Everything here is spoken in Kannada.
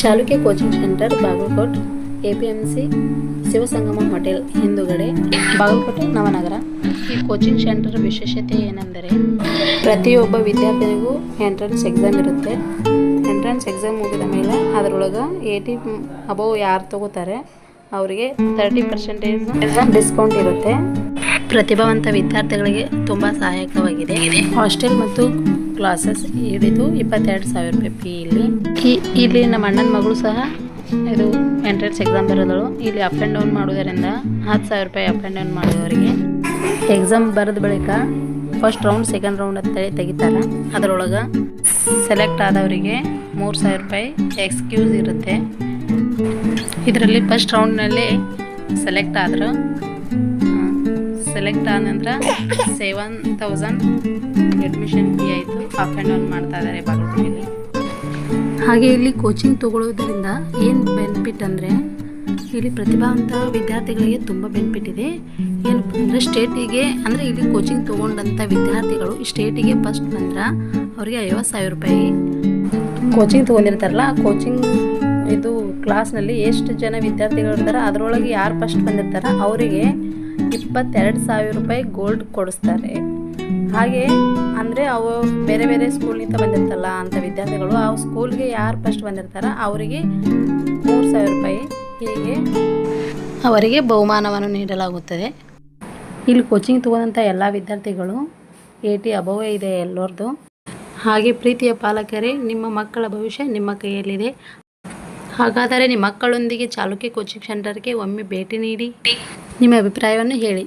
Chalukya coaching centre Bagalkot A P M C Shivasangama hotel ಹಿಂದುಗಡೆ, ಬಾಗಲಕೋಟೆ ನವನಗರ. ಈ ಕೋಚಿಂಗ್ ಸೆಂಟರ್ ವಿಶೇಷತೆ ಏನೆಂದರೆ ಪ್ರತಿಯೊಬ್ಬ ವಿದ್ಯಾರ್ಥಿನಿಗೂ ಎಂಟ್ರೆನ್ಸ್ ಎಕ್ಸಾಮ್ ಇರುತ್ತೆ. ಎಂಟ್ರೆನ್ಸ್ ಎಕ್ಸಾಮ್ ಮುಗಿದ ಮೇಲೆ ಅದರೊಳಗೆ ಏಯ್ಟಿ ಅಬೌವ್ ಯಾರು ತಗೋತಾರೆ, ಅವರಿಗೆ ತರ್ಟಿ ಪರ್ಸೆಂಟೇಜ್ ಡಿಸ್ಕೌಂಟ್ ಇರುತ್ತೆ. ಪ್ರತಿಭಾವಂತ ವಿದ್ಯಾರ್ಥಿಗಳಿಗೆ ತುಂಬ ಸಹಾಯಕವಾಗಿದೆ. ಹಾಸ್ಟೆಲ್ ಮತ್ತು ಕ್ಲಾಸಸ್ ಹಿಡಿದು ಇಪ್ಪತ್ತೆರಡು ಸಾವಿರ ರೂಪಾಯಿ ಫೀ ಇಲ್ಲಿ. ಈ- ಇಲ್ಲಿ ನಮ್ಮ ಅಣ್ಣನ ಮಗಳು ಸಹ ಇದು ಎಂಟ್ರೆನ್ಸ್ ಎಕ್ಸಾಮ್ ಬರೋದಳು. ಇಲ್ಲಿ ಅಪ್ ಆ್ಯಂಡ್ ಡೌನ್ ಮಾಡೋದರಿಂದ ಹತ್ತು ಸಾವಿರ ರೂಪಾಯಿ ಅಪ್ ಆ್ಯಂಡ್ ಡೌನ್ ಮಾಡೋದವರಿಗೆ ಎಕ್ಸಾಮ್ ಬರೆದ ಬಳಿಕ ಫಸ್ಟ್ ರೌಂಡ್ ಸೆಕೆಂಡ್ ರೌಂಡ್ ಅಂತೇಳಿ ತೆಗಿತಾರೆ. ಅದರೊಳಗೆ ಸೆಲೆಕ್ಟ್ ಆದವರಿಗೆ ಮೂರು ಸಾವಿರ ರೂಪಾಯಿ ಎಕ್ಸ್ಕ್ಯೂಸ್ ಇರುತ್ತೆ. ಇದರಲ್ಲಿ ಫಸ್ಟ್ ರೌಂಡ್ನಲ್ಲಿ ಸೆಲೆಕ್ಟ್ ಆದರು ಸೆಲೆಕ್ಟ್ ಆದ ನಂತರ ಸೆವೆನ್ ತೌಸಂಡ್ ಅಡ್ಮಿಷನ್ ಫೀ ಆಯಿತು. ಅಪ್ ಆ್ಯಂಡ್ ಡೌನ್ ಮಾಡ್ತಾ ಇದ್ದಾರೆ ಬಾಗಲಕೋಟೆಯಲ್ಲಿ ಹಾಗೆ ಇಲ್ಲಿ ಕೋಚಿಂಗ್ ತಗೊಳ್ಳೋದ್ರಿಂದ ಏನು ಬೆನಿಫಿಟ್ ಅಂದರೆ ಇಲ್ಲಿ ಪ್ರತಿಭಾವಂತ ವಿದ್ಯಾರ್ಥಿಗಳಿಗೆ ತುಂಬ ಬೆನಿಫಿಟ್ ಇದೆ. ಏನಪ್ಪ ಅಂದರೆ ಸ್ಟೇಟಿಗೆ ಅಂದರೆ ಇಲ್ಲಿ ಕೋಚಿಂಗ್ ತೊಗೊಂಡಂಥ ವಿದ್ಯಾರ್ಥಿಗಳು ಸ್ಟೇಟಿಗೆ ಫಸ್ಟ್ ಬಂದ್ರೆ ಅವರಿಗೆ ಐವತ್ತು ಸಾವಿರ ರೂಪಾಯಿ ಕೋಚಿಂಗ್ ತೊಗೊಂಡಿರ್ತಾರಲ್ಲ ಕೋಚಿಂಗ್ ಇದು ಕ್ಲಾಸ್ನಲ್ಲಿ ಎಷ್ಟು ಜನ ವಿದ್ಯಾರ್ಥಿಗಳು ಇರ್ತಾರೆ, ಅದರೊಳಗೆ ಯಾರು ಫಸ್ಟ್ ಬಂದಿರ್ತಾರೆ, ಅವರಿಗೆ ಇಪ್ಪತ್ತೆರಡು ಸಾವಿರ ರೂಪಾಯಿ ಗೋಲ್ಡ್ ಕೊಡಿಸ್ತಾರೆ. ಹಾಗೆ ಅಂದರೆ ಅವು ಬೇರೆ ಬೇರೆ ಸ್ಕೂಲಿಂದ ಬಂದಿರ್ತಲ್ಲ ಅಂಥ ವಿದ್ಯಾರ್ಥಿಗಳು, ಆ ಸ್ಕೂಲ್ಗೆ ಯಾರು ಫಸ್ಟ್ ಬಂದಿರ್ತಾರ ಅವರಿಗೆ ಮೂರು ಸಾವಿರ ರೂಪಾಯಿ ಹೀಗೆ ಅವರಿಗೆ ಬಹುಮಾನವನ್ನು ನೀಡಲಾಗುತ್ತದೆ. ಇಲ್ಲಿ ಕೋಚಿಂಗ್ ತಗೊಂಡಂಥ ಎಲ್ಲ ವಿದ್ಯಾರ್ಥಿಗಳು ಏಟಿ ಅಭವೇ ಇದೆ ಎಲ್ಲರದು ಹಾಗೆ ಪ್ರೀತಿಯ ಪಾಲಕರೇ, ನಿಮ್ಮ ಮಕ್ಕಳ ಭವಿಷ್ಯ ನಿಮ್ಮ ಕೈಯಲ್ಲಿದೆ. ಹಾಗಾದರೆ ನಿಮ್ಮ ಮಕ್ಕಳೊಂದಿಗೆ ಚಾಲುಕ್ಯ ಕೋಚಿಂಗ್ ಸೆಂಟರ್ಗೆ ಒಮ್ಮೆ ಭೇಟಿ ನೀಡಿ. ನಿಮ್ಮ ಅಭಿಪ್ರಾಯವನ್ನು ಹೇಳಿ.